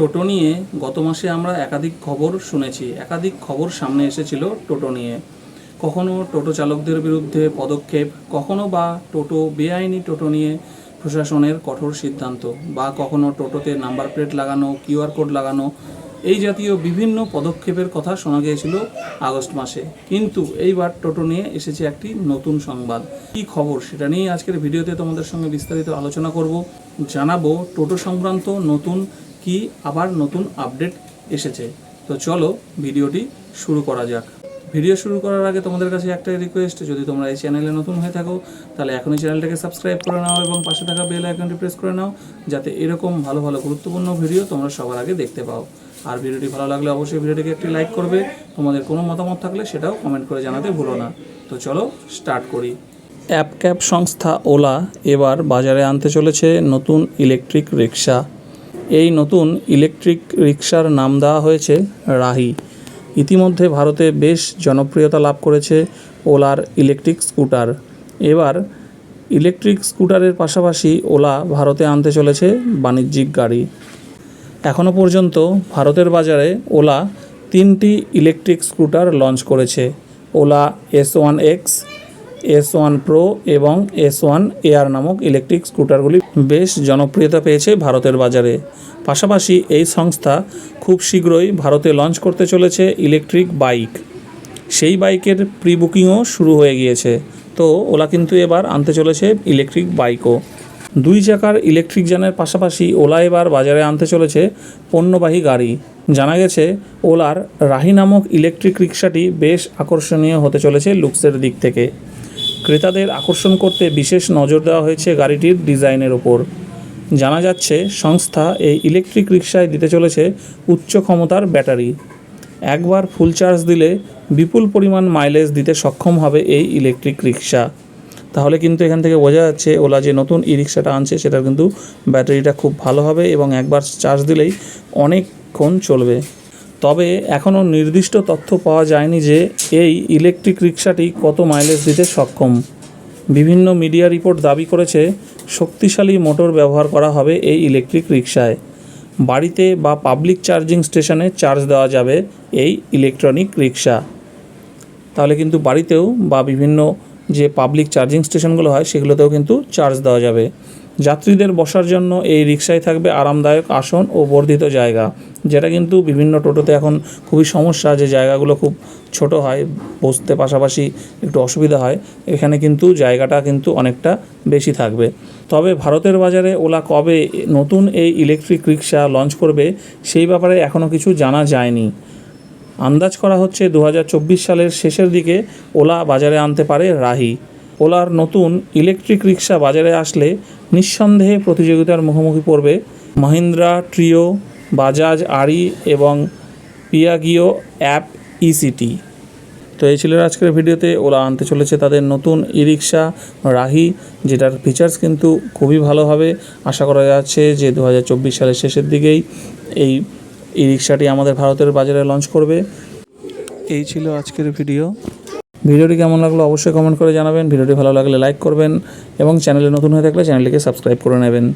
টোটো নিয়ে গত মাসে আমরা একাধিক খবর শুনেছি। একাধিক খবর সামনে এসেছিল টোটো নিয়ে। কখনো টোটো চালকদের বিরুদ্ধে পদক্ষেপ, কখনো বা টোটো, বেআইনি টোটো নিয়ে প্রশাসনের কঠোর সিদ্ধান্ত, বা কখনো টোটোতে নাম্বার প্লেট লাগানো কিউআর কোড লাগানো, এই জাতীয় বিভিন্ন পদক্ষেপের কথা শোনা গিয়েছিল আগস্ট মাসে। কিন্তু এইবার টোটো নিয়ে এসেছে একটি নতুন সংবাদ। কি খবর সেটা নিয়ে আজকের ভিডিওতে তোমাদের সঙ্গে বিস্তারিত আলোচনা করব। জানাব টোটো সংক্রান্ত নতুন কি আবার নতুন আপডেট এসেছে? তো চলো ভিডিওটি শুরু করা যাক। ভিডিও শুরু করার আগে তোমাদের কাছে একটা রিকোয়েস্ট যদি তোমরা এই চ্যানেলে নতুন হয়ে থাকো, তাহলে এখনই চ্যানেলটাকে সাবস্ক্রাইব করে নাও এবং পাশে থাকা বেল আইকনটি প্রেস করে নাও, যাতে এরকম ভালো ভালো, গুরুত্বপূর্ণ ভিডিও তোমরা সবার আগে দেখতে পাও। আর ভিডিওটি ভালো লাগলে অবশ্যই ভিডিওটিকে একটি লাইক করবে। তোমাদের কোনো মতামত থাকলে সেটাও কমেন্ট করে জানাতে ভুলো না। তো চলো স্টার্ট করি। অ্যাপ ক্যাব সংস্থা ওলা এবার বাজারে আনতে চলেছে নতুন ইলেকট্রিক রিক্সা এই নতুন ইলেকট্রিক রিক্সার নাম দেওয়া হয়েছে রাহি। ইতিমধ্যে ভারতে বেশ জনপ্রিয়তা লাভ করেছে ওলার ইলেকট্রিক স্কুটার। এবার ইলেকট্রিক স্কুটারের পাশাপাশি ওলা ভারতে আনতে চলেছে বাণিজ্যিক গাড়ি। এখনও পর্যন্ত ভারতের বাজারে ওলা তিনটি ইলেকট্রিক স্কুটার লঞ্চ করেছে। Ola S one X S one pro এবং এস ওয়ান এয়ার নামক ইলেকট্রিক স্কুটারগুলি বেশ জনপ্রিয়তা পেয়েছে ভারতের বাজারে। পাশাপাশি এই সংস্থা খুব শীঘ্রই ভারতে লঞ্চ করতে চলেছে ইলেকট্রিক বাইক সেই বাইকের প্রি বুকিংও শুরু হয়ে গিয়েছে। তো ওলা কিন্তু এবার আনতে চলেছে ইলেকট্রিক বাইকও দুই চাকার ইলেকট্রিক যানের পাশাপাশি ওলা এবার বাজারে আনতে চলেছে পণ্যবাহী গাড়ি। জানা গেছে, ওলার রাহি নামক ইলেকট্রিক রিক্সাটি বেশ আকর্ষণীয় হতে চলেছে লুকসের দিক থেকে। ক্রেতাদের আকর্ষণ করতে বিশেষ নজর দেওয়া হয়েছে গাড়িটির ডিজাইনের ওপর জানা যাচ্ছে, সংস্থা এই ইলেকট্রিক রিক্সায় দিতে চলেছে উচ্চ ক্ষমতার ব্যাটারি। একবার ফুল চার্জ দিলে বিপুল পরিমাণ মাইলেজ দিতে সক্ষম হবে এই ইলেকট্রিক রিক্সা তাহলে কিন্তু এখান থেকে বোঝা যাচ্ছে, ওলা যে নতুন ই রিক্সাটা আনছে, সেটার কিন্তু ব্যাটারিটা খুব ভালো হবে এবং একবার চার্জ দিলেই অনেকক্ষণ চলবে। তবে এখনও নির্দিষ্ট তথ্য পাওয়া যায়নি যে এই ইলেকট্রিক রিক্সাটি কত মাইলেজ দিতে সক্ষম। বিভিন্ন মিডিয়া রিপোর্ট দাবি করেছে, শক্তিশালী মোটর ব্যবহার করা হবে এই ইলেকট্রিক রিক্সায় বাড়িতে বা পাবলিক চার্জিং স্টেশনে চার্জ দেওয়া যাবে এই ইলেকট্রনিক রিক্সা তাহলে কিন্তু বাড়িতেও বা বিভিন্ন যে পাবলিক চার্জিং স্টেশনগুলো হয়, সেগুলোতেও কিন্তু চার্জ দেওয়া যাবে। যাত্রীদের বসার জন্য এই রিক্সায় থাকবে আরামদায়ক আসন ও বর্ধিত জায়গা, যেটা কিন্তু বিভিন্ন টোটোতে এখন খুবই সমস্যা যে জায়গাগুলো খুব ছোট হয়, বসতে পাশাপাশি একটু অসুবিধা হয়, এখানে কিন্তু জায়গাটা কিন্তু অনেকটা বেশি থাকবে। তবে ভারতের বাজারে ওলা কবে নতুন এই ইলেকট্রিক রিক্সা লঞ্চ করবে, সেই ব্যাপারে এখনও কিছু জানা যায়নি। আন্দাজ করা হচ্ছে দু হাজার চব্বিশ সালের শেষের দিকে ওলা বাজারে আনতে পারে রাহি। ওলার নতুন ইলেকট্রিক রিক্সা বাজারে আসলে নিঃসন্দেহে প্রতিযোগিতার মুখোমুখি পড়বে মহিন্দ্রা ট্রিও, বাজাজ আরি এবং পিয়াগিও অ্যাপ ইসিটি তো এই ছিল আজকের ভিডিওতে, ওরা আনতে চলেছে তাদের নতুন ই রিক্সা রাহি, যেটার ফিচার্স কিন্তু খুবই ভালো হবে। আশা করা যাচ্ছে যে দু হাজার চব্বিশ সালের শেষের দিকেই এই ই রিক্সাটি আমাদের ভারতের বাজারে লঞ্চ করবে। এই ছিল আজকের ভিডিও। ভিডিওটি কেমন লাগল অবশ্যই কমেন্ট করে জানাবেন। ভিডিওটি ভালো লাগলে লাইক করবেন এবং চ্যানেলে নতুন হয়ে থাকলে চ্যানেলটিকে সাবস্ক্রাইব করে নেবেন।